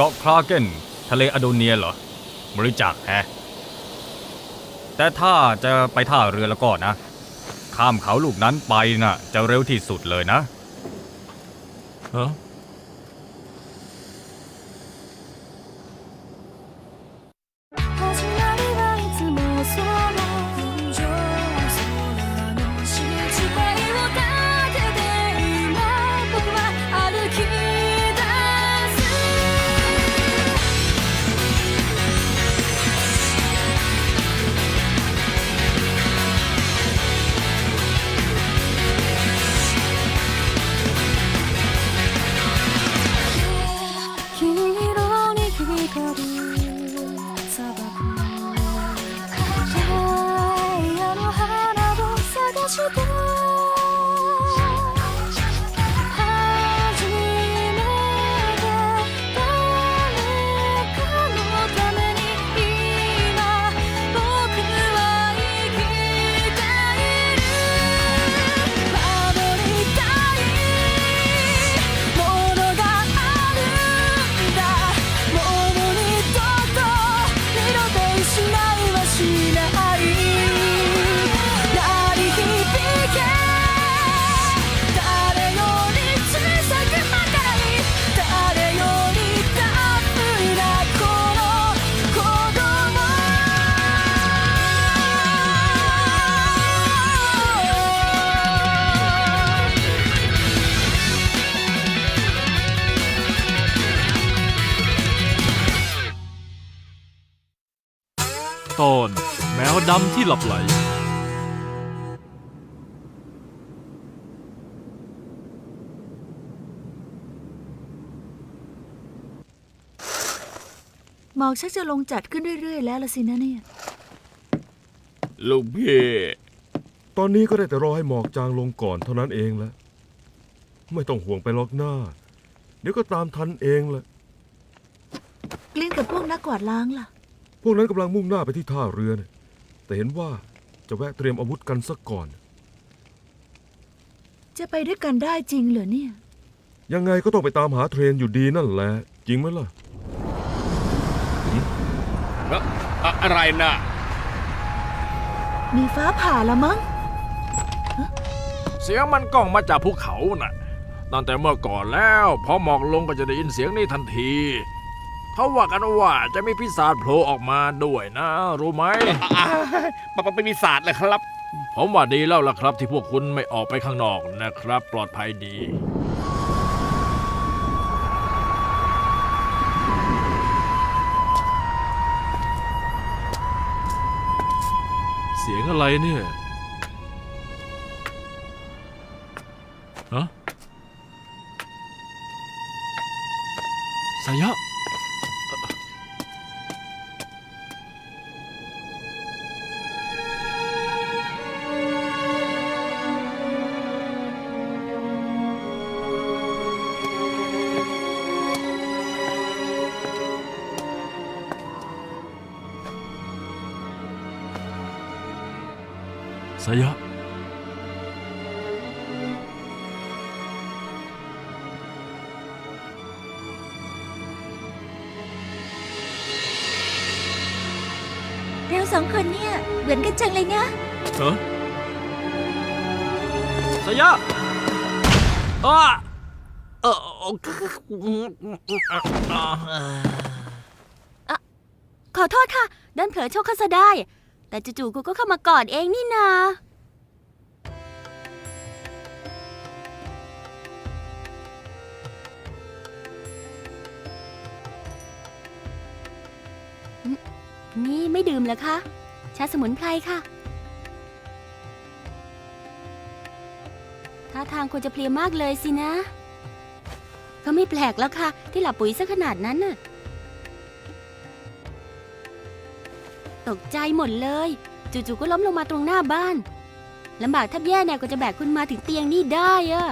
เกาะคราเกนทะเลอโดเนียเหรอ บริจาคแฮะ แต่ถ้าจะไปท่าเรือแล้วก็นะ ข้ามเขาลูกนั้นไปน่ะ จะเร็วที่สุดเลยนะฮะ始 ที่หลับไหล หมอกชักจะลงจัดขึ้นเรื่อย ๆ แล้วละสินะเนี่ย ลูกพี่ตอนนี้ก็ได้แต่รอให้หมอกจางลงก่อนเท่านั้นเองแหละไม่ต้องห่วงไปล็อกหน้า เดี๋ยวก็ตามทันเองแหละกลิ้นกับพวกนักกวาดล้างล่ะ พวกนั้นกำลังมุ่งหน้าไปที่ท่าเรือนะ แต่เห็นว่าจะแวะเตรียมอาวุธกันสักก่อน จะไปด้วยกันได้จริงเหรอเนี่ย ยังไงก็ต้องไปตามหาเทรนอยู่ดีนั่นแหละ จริงไหมล่ะอะอะอะไรนะมีฟ้าผ่าละมั้ง เสียงมันก้องมาจากภูเขาน่ะตั้งแต่เมื่อก่อนแล้ว พอหมอกลงก็จะได้ยินเสียงนี้ทันที เขาว่ากันว่าจะมีพิศาจโผล่ออกมาด้วยนะ รู้ไหมอ่าปะปะเป็นปีศาจเลยครับ ผมว่าดีแล้วล่ะครับ ที่พวกคุณไม่ออกไปข้างนอกนะครับ ปลอดภัยดี เสียงอะไรเนี่ยฮะสายะ สายะ เราสองคนเนี่ยเหมือนกันจังเลยนะเออสายะอ้าเออโอเคขอโทษค่ะ ดันเผลอโชกเข้าซะได้ แต่จู่ๆกูก็เข้ามากอดเองนี่นา นี่ไม่ดื่มเหรอคะชาสมุนไพรค่ะท่าทางควรจะเพลียมากเลยสินะ ก็ไม่แปลกแล้วค่ะ ที่หลับปุ๋ยซะขนาดนั้นน่ะ ตกใจหมดเลย จู่ๆก็ล้มลงมาตรงหน้าบ้านลำบากแทบแย่แน่กว่าจะแบกคุณมาถึงเตียงนี่ได้อะ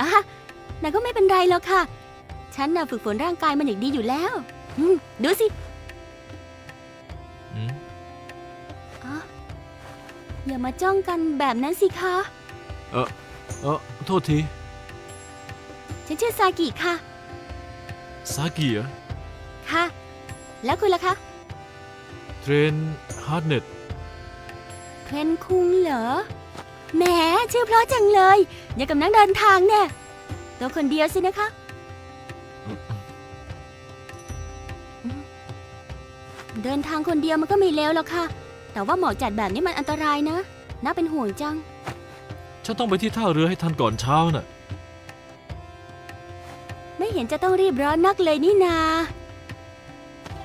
อะแต่ก็ไม่เป็นไรหรอกค่ะ ฉันน่ะฝึกฝนร่างกายมันอย่างดีอยู่แล้วอืมดูสิอืมอ๋ออย่ามาจ้องกันแบบนั้นสิคะเออเออโทษที ฉันชื่อซากิค่ะ ซากิเหรอ ค่ะ แล้วคุณล่ะคะ เทรนฮาร์ดเน็ตเทรนคุงเหรอ แหมชื่อเพราะจังเลย อย่างกับนักเดินทางเนี่ยตัวคนเดียวสินะคะ เดินทางคนเดียวมันก็ไม่เลวหรอกค่ะ แต่ว่าหมอกจัดแบบนี้มันอันตรายนะ น่าเป็นห่วงจัง ฉันต้องไปที่ท่าเรือให้ทันก่อนเช้าน่ะ ไม่เห็นจะต้องรีบร้อนนักเลยนี่นา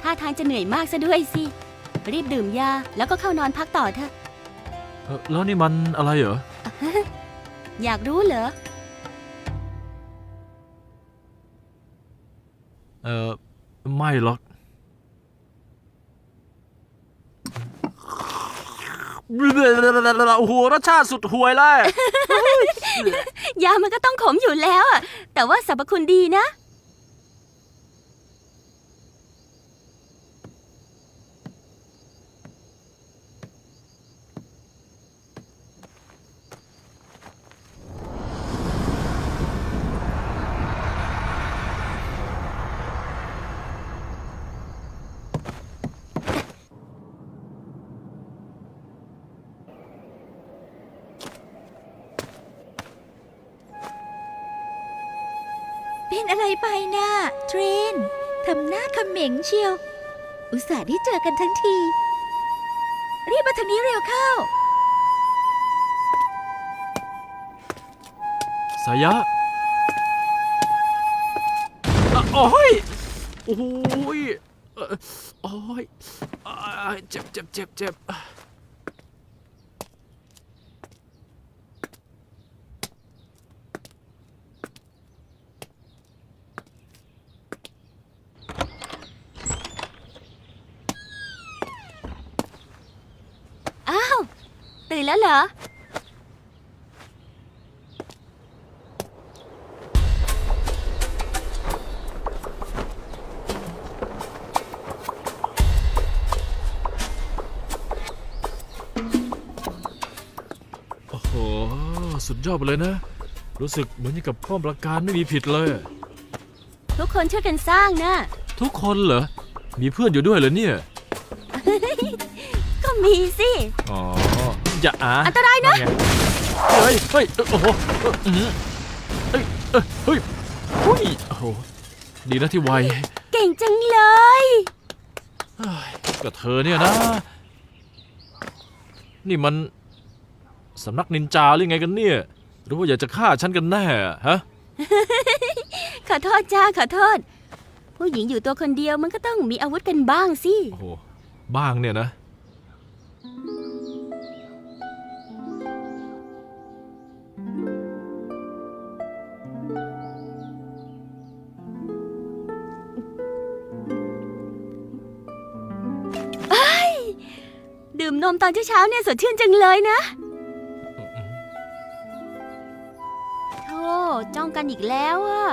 ท่าทางจะเหนื่อยมากซะด้วยสิ รีบดื่มยาแล้วก็เข้านอนพักต่อเถอะเอ่อแล้วนี่มันอะไรเหรอ อยากรู้เหรอ เออไม่หรอกโอ้โหรสชาติสุดห่วยเลย ยามันก็ต้องขมอยู่แล้วอะแต่ว่าสรรพคุณดีนะ งเชียว อุตส่าห์ได้เจอกันทั้งที รีบมาทางนี้เร็วเข้า สายะอะโอ้ยโอ้ยเอ่อโอ้ยอ่าเจ็บเจ็บเจ็บเจ็บ อ้าว ตื่นแล้ว เหรอ โอ้โห สุดยอดไปเลยนะ รู้สึกเหมือนอย่างกับป้อมประการไม่มีผิดเลย ทุกคนช่วยกันสร้างนะทุกคนเหรอ มีเพื่อนอยู่ด้วยเหรอเนี่ย ก็มีสิ อ๋อ อย่าอาอันตรายนะ ไงเฮ้ยเฮ้ยโอ้โหเอ้ยอื้อหือเฮ้ยเอ้ยเฮ้ยเฮ้ยโอ้โหดีนะที่ไวเก่งจังเลย เฮ้ยก็เธอเนี่ยนะ นี่มันสำนักนินจาหรือไงกันเนี่ย หรือว่าอยากจะฆ่าฉันกันแน่ฮะ ขอโทษจ้าขอโทษ ผู้หญิงอยู่ตัวคนเดียวมันก็ต้องมีอาวุธกันบ้างสิ โอ้โห บ้างเนี่ยนะ ตอนเช้าๆเนี่ยสดชื่นจังเลยนะโธ่จ้องกันอีกแล้วอะ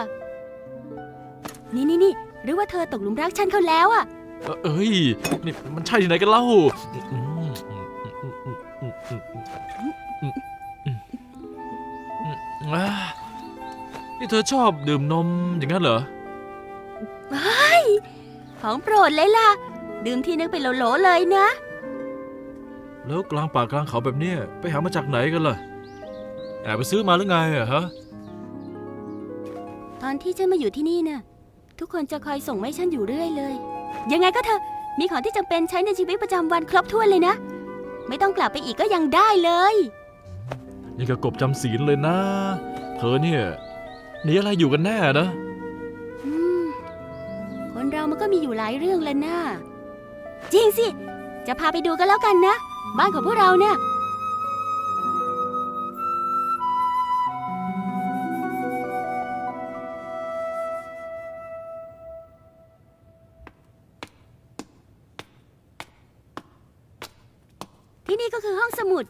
นี่นี่นี่หรือว่าเธอตกหลุมรักฉันเขาแล้วอะเอ่อเอ้ยนี่มันใช่ที่ไหนกันเล่าอืมอ่านี่เธอชอบดื่มนมอย่างนั้นเหรอ ของโปรดเลยล่ะ ดื่มทีนึงเป็นโหลๆเลยนะ แล้วกลางป่ากลางเขาแบบเนี้ยไปหามาจากไหนกันล่ะ แอบไปซื้อมาหรือไงอะฮะ ตอนที่ฉันมาอยู่ที่นี่น่ะ ทุกคนจะคอยส่งมาให้ฉันอยู่เรื่อยเลย ยังไงก็เถอะมีของที่จำเป็นใช้ในชีวิตประจำวันครบถ้วนเลยนะ ไม่ต้องกลับไปอีกก็ยังได้เลยนี่ก็กบจำศีลเลยนะ เธอเนี่ยหนีอะไรอยู่กันแน่นะ อืม คนเรามันก็มีอยู่หลายเรื่องแหละนะจริงสิ จะพาไปดูกันแล้วกันนะ บ้านของพวกเราเนี่ย ที่นี่ก็คือห้องสมุด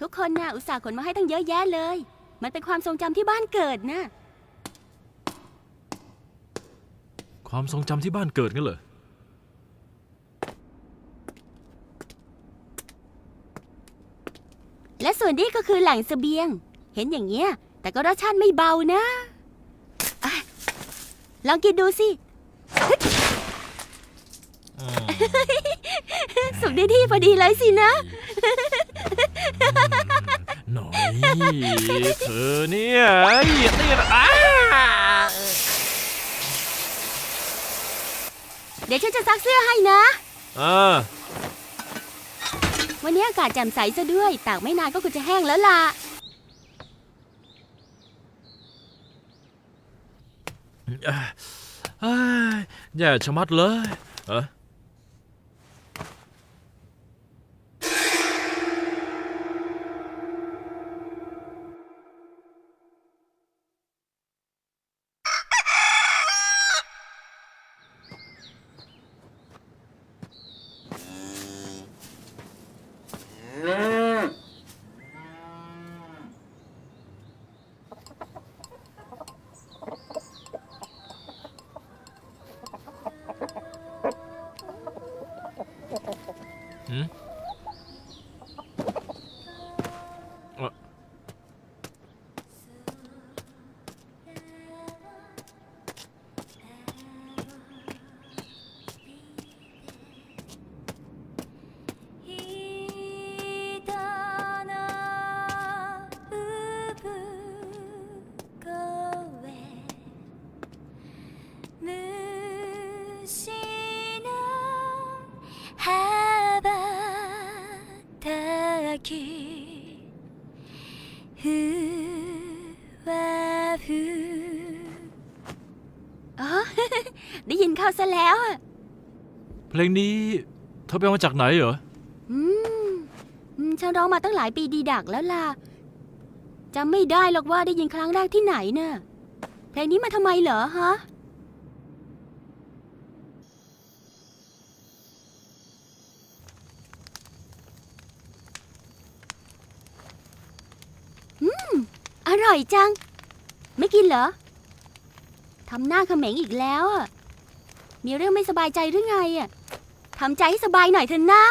ทุกคนน่ะอุตส่าห์ขนมาให้ตั้งเยอะแยะเลย มันเป็นความทรงจำที่บ้านเกิดนะ ความทรงจำที่บ้านเกิดงั้นเหรอ และ ส่วนนี้ก็คือแหล่งเสบียง เห็นอย่างเงี้ย แต่ก็รสชาติไม่เบานะลองกินดูสิ อืมสุกได้ที่พอดีเลยสินะ หน่อย เธอเนี่ยไอ้เตี้ยอ้าเดี๋ยวฉันจะซักเสื้อให้นะ เออ วันนี้อากาศแจ่มใสซะด้วย ตากไม่นานก็คงจะแห้งแล้วล่ะ เอ้ยแย่ชะมัดเลยเออ เพลงนี้เธอไปเอามาจากไหนเหรอ อืมอืมฉันร้องมาตั้งหลายปีดีดักแล้วล่ะจำไม่ได้หรอกว่าได้ยินครั้งแรกที่ไหนเน่ะเพลงนี้มาทำไมเหรอฮะอืมอร่อยจัง ไม่กินเหรอ ทำหน้าเขม็งอีกแล้วอะ มีเรื่องไม่สบายใจหรือไงอะทำใจให้สบายหน่อยเถอะหน้า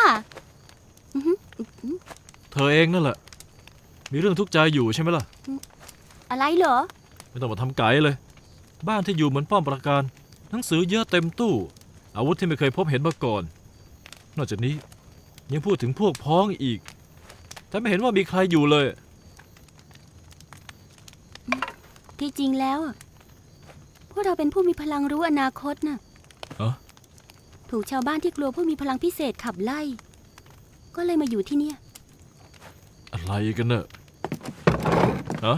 เธอเองนั่นแหละ มีเรื่องทุกข์ใจอยู่ใช่ไหมล่ะ อะไรเหรอ ไม่ต้องมาทำไก่เลย บ้านที่อยู่เหมือนป้อมปราการ หนังสือเยอะเต็มตู้ อาวุธที่ไม่เคยพบเห็นมาก่อน นอกจากนี้ยังพูดถึงพวกพ้องอีก แต่ไม่เห็นว่ามีใครอยู่เลย ที่จริงแล้วอะพวกเราเป็นผู้มีพลังรู้อนาคตน่ะ เอ้อ ถูกชาวบ้านที่กลัวผู้มีพลังพิเศษขับไล่ ก็เลยมาอยู่ที่เนี่ย อะไรกันเนอะฮะ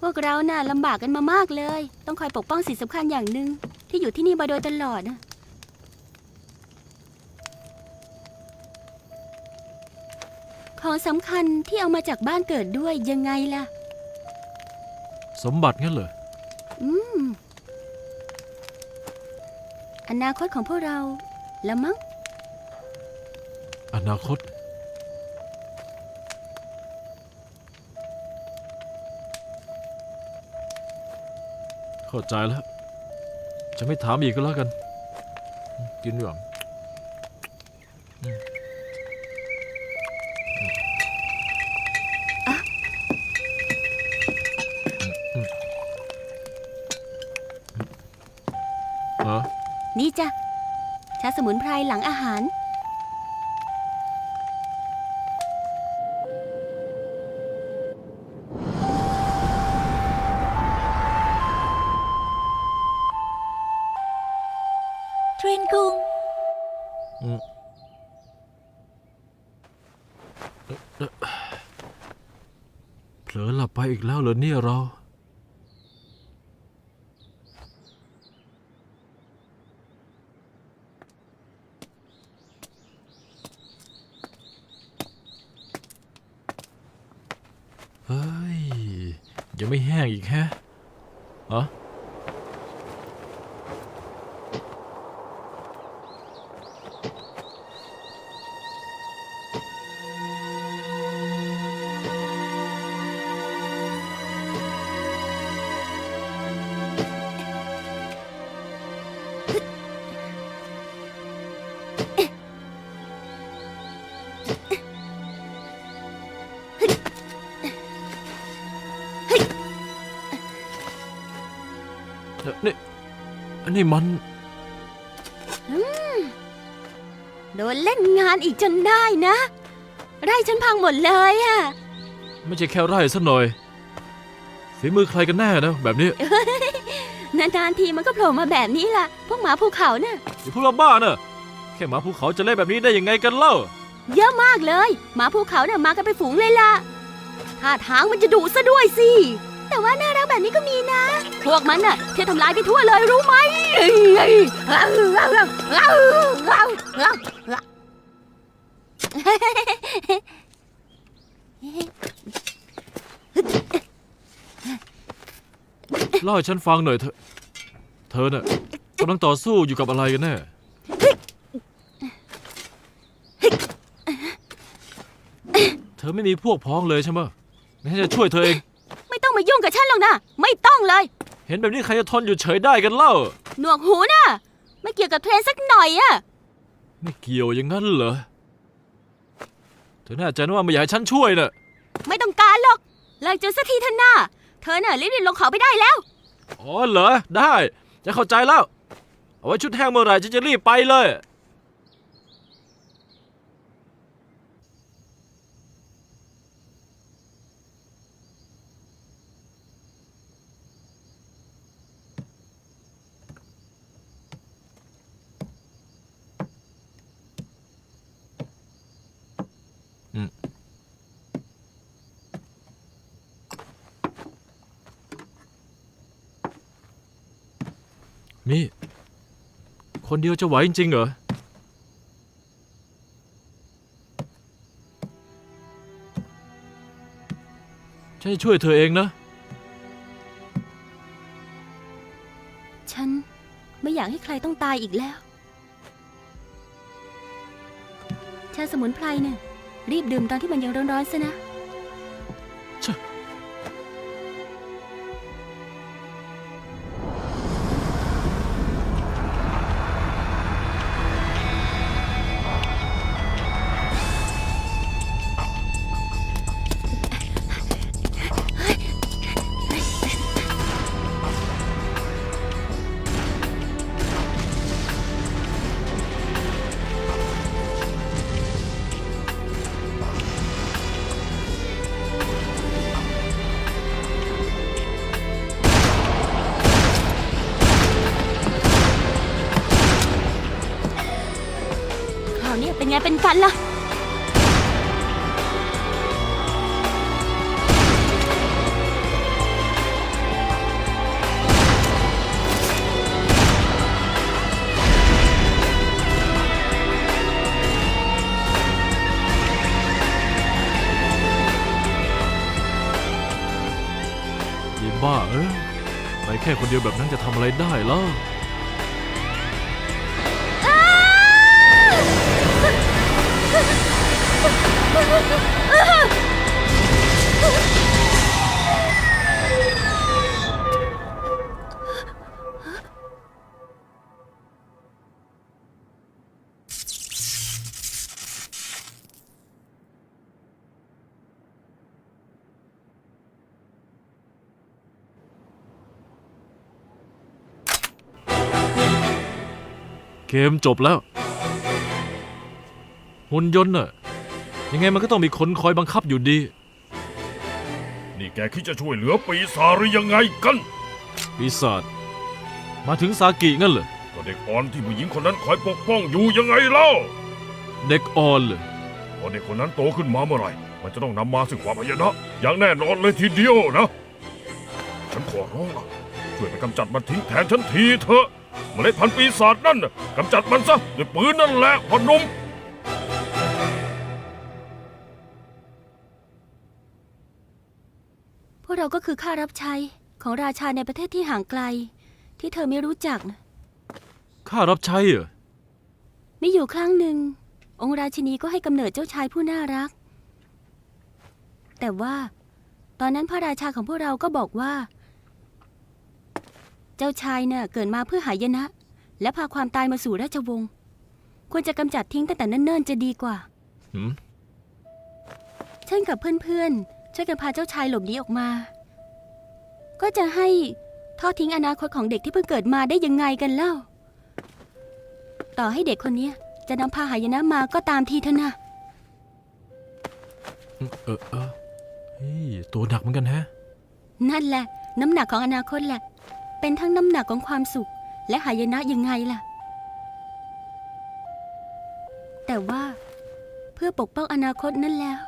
พวกเราน่ะลำบากกันมามากเลย ต้องคอยปกป้องสิ่งสำคัญอย่างหนึ่งที่อยู่ที่นี่มาโดยตลอดนะของสำคัญที่เอามาจากบ้านเกิดด้วยยังไงล่ะ สมบัติงั้นเหรอ อืม อนาคตของพวกเราแล้วมั้ง อนาคต เข้าใจแล้ว จะไม่ถามอีกก็แล้วกัน กินดีกว่า มุนไพรหลังอาหาร เทรนคุง เผลอหลับไปอีกแล้วเหรอเนี่ยเรา นนี้มัน โดนเล่นงานอีกจนได้นะ ไร่ฉันพังหมดเลยอะไม่ใช่แค่ไร่ซะหน่อยฝีมือใครกันแน่นะแบบนี้นานๆทีมันก็โผล่มาแบบนี้ล่ะ พวกหมาภูเขาน่ะอย่าพูดว่าบ้าเนอะแค่หมาภูเขาจะเล่นแบบนี้ได้ยังไงกันเล่า เยอะมากเลย หมาภูเขาเนี่ยมากันไปนฝูงเลยล่ะท่าทางมันจะดุซะด้วยสิ แต่ว่าน่ารักแบบนี้ก็มีนะ พวกมันน่ะเที่ยวทำลายไปทั่วเลยรู้ไหมเล่าให้ฉันฟังหน่อยเถอะ เธอน่ะกำลังต่อสู้อยู่กับอะไรกันแน่เธอไม่มีพวกพ้องเลยใช่ไหมงั้นฉันจะช่วยเธอเองไม่ต้องมายุ่งกับฉันหรอกนะ ไม่ต้องเลย เห็นแบบนี้ใครจะทนอยู่เฉยได้กันเล่า หนวกหูน่ะไม่เกี่ยวกับเทรนสักหน่อยอะไม่เกี่ยวอย่างนั้นเหรอ เธอแน่ใจนะว่าไม่อยากให้ฉันช่วยน่ะ ไม่ต้องการหรอกเลิกจนสักทีเถอะนะเธอน่ะรีบๆลงเขาไปได้แล้ว อ๋อเหรอ ได้ จะเข้าใจแล้ว เอาไว้ชุดแห้งเมื่อไหร่ฉันจะรีบไปเลย นี่ คนเดียวจะไหวจริงๆเหรอ ฉันจะช่วยเธอเองนะ ฉันไม่อยากให้ใครต้องตายอีกแล้ว ชาสมุนไพรเนี่ยรีบดื่มตอนที่มันยังร้อนๆซะนะ เดียวแบบนั้นจะทำอะไรได้ล่ะ เกมจบแล้ว หุ่นยนต์น่ะ ยังไงมันก็ต้องมีคนคอยบังคับอยู่ดี นี่แกคิดจะช่วยเหลือปีศาจหรือยังไงกัน ปีศาจมาถึงซากิงั้นเหรอ ก็เด็กอ่อนที่ผู้หญิงคนนั้นคอยปกป้องอยู่ยังไงเล่าเด็กอ่อนเลยพอเด็กคนนั้นโตขึ้นมาเมื่อไหร่ มันจะต้องนำมาซึ่งความพยนะอย่างแน่นอนเลยทีเดียวนะ ฉันขอร้องละช่วยไปกำจัดมันทิ้งแทนฉันทีเถอะ เมล็ดพันธุ์ปีศาจนั่นน่ะกำจัดมันซะด้วยปืนนั่นแหละพอหนุ่ม พวกเราก็คือข้ารับใช้ของราชาในประเทศที่ห่างไกล ที่เธอไม่รู้จักนะข้ารับใช้เหรอมีอยู่ครั้งหนึ่ง องค์ราชินีก็ให้กำเนิดเจ้าชายผู้น่ารัก แต่ว่า ตอนนั้นพระราชาของพวกเราก็บอกว่า เจ้าชายเน่ะเกิดมาเพื่อหายนะ และพาความตายมาสู่ราชวงศ์ควรจะกำจัดทิ้งตั้งแต่เนิ่นๆจะดีกว่าหืมฉันกับเพื่อนๆช่วยกันพาเจ้าชายหลบหนีออกมา ก็จะให้ทอดทิ้งอนาคตของเด็กที่เพิ่งเกิดมาได้ยังไงกันเล่า ต่อให้เด็กคนเนี้ยจะนำพาหายนะมาก็ตามทีเถอะนะ เออเออเฮ้ยตัวหนักเหมือนกันแฮะ นั่นแหละ น้ำหนักของอนาคตแหละ เป็นทั้งน้ำหนักของความสุข และหายนะยังไงล่ะ แต่ว่าเพื่อปกป้องอนาคตนั่นแล้ว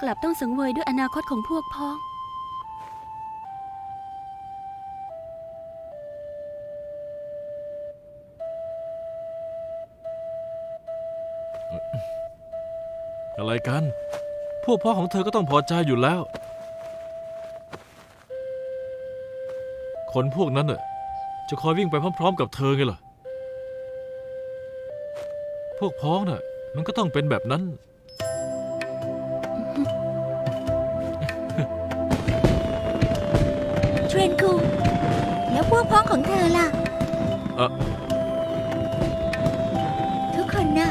กลับต้องสังเวยด้วยอนาคตของพวกพ้อง อะไรกัน พวกพ้อของเธอก็ต้องพอใจอยู่แล้ว คนพวกนั้นน่ะจะคอยวิ่งไปพร้อม ๆ กับเธอไงล่ะ พวกพ้องน่ะ มันก็ต้องเป็นแบบนั้น เทรนคุงแล้วพวกพ้องของเธอล่ะ เอ่อ ทุกคนน่ะ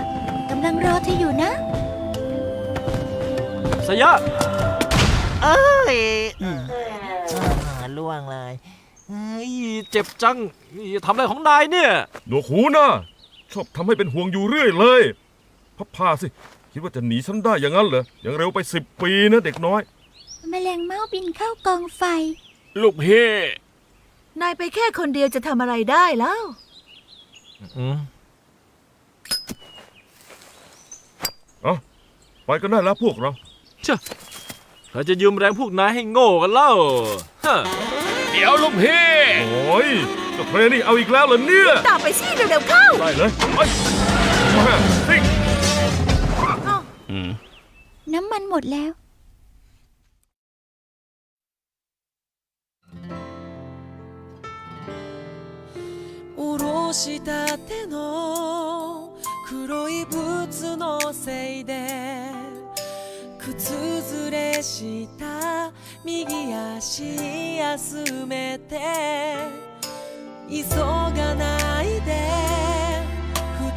กำลังรอเธออยู่นะ สยะ เอ้ยอ่ เจ็บจังนี่ทำอะไรของนายเนี่ย หนวกหูนะชอบทำให้เป็นห่วงอยู่เรื่อยเลย พับผ้าสิ คิดว่าจะหนีฉันได้อย่างนั้นเหรอยังเร็วไปสิบปีนะเด็กน้อย แมลงเม่าบินเข้ากองไฟ ลูกพี่นายไปแค่คนเดียวจะทำอะไรได้แล้ว อืมไปกันได้แล้วพวกเราเช่ใครจะยืมแรงพวกนายให้โง่กันเล่าฮะ เดี๋ยวลูกพี่ โอ้ยเจ้าเทรนี่เอาอีกแล้วเหรอเนี่ย ตามไปสิเร็วๆเข้า ได้เลยไปมาสิ น้ำมันหมดแล้ว おろしたての黒いブーツのせいで靴ずれした 右足休めて急がないで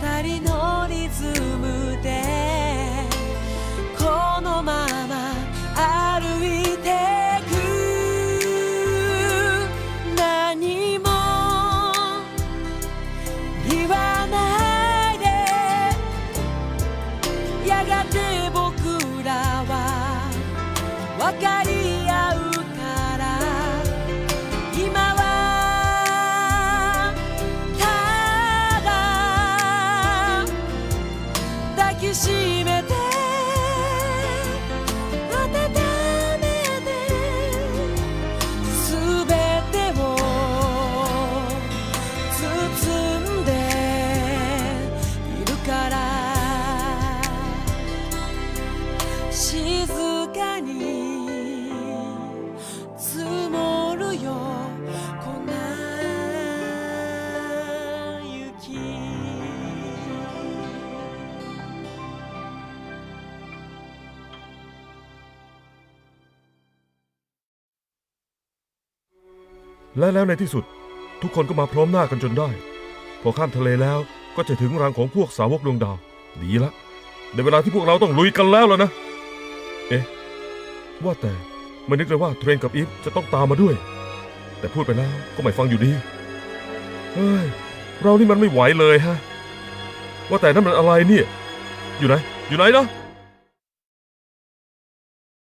二人のリズムで และแล้วในที่สุด ทุกคนก็มาพร้อมหน้ากันจนได้ พอข้ามทะเลแล้วก็จะถึงรังของพวกสาวกดวงดาว ดีละในเวลาที่พวกเราต้องลุยกันแล้วแล้วนะ เอ๊ะ ว่าแต่ไม่นึกเลยว่าเทรนกับอีฟจะต้องตามมาด้วย แต่พูดไปแล้วก็ไม่ฟังอยู่ดี เฮ้ย เรานี่มันไม่ไหวเลยฮะ ว่าแต่นั่นมันอะไรเนี่ย อยู่ไหน อยู่ไหนนะ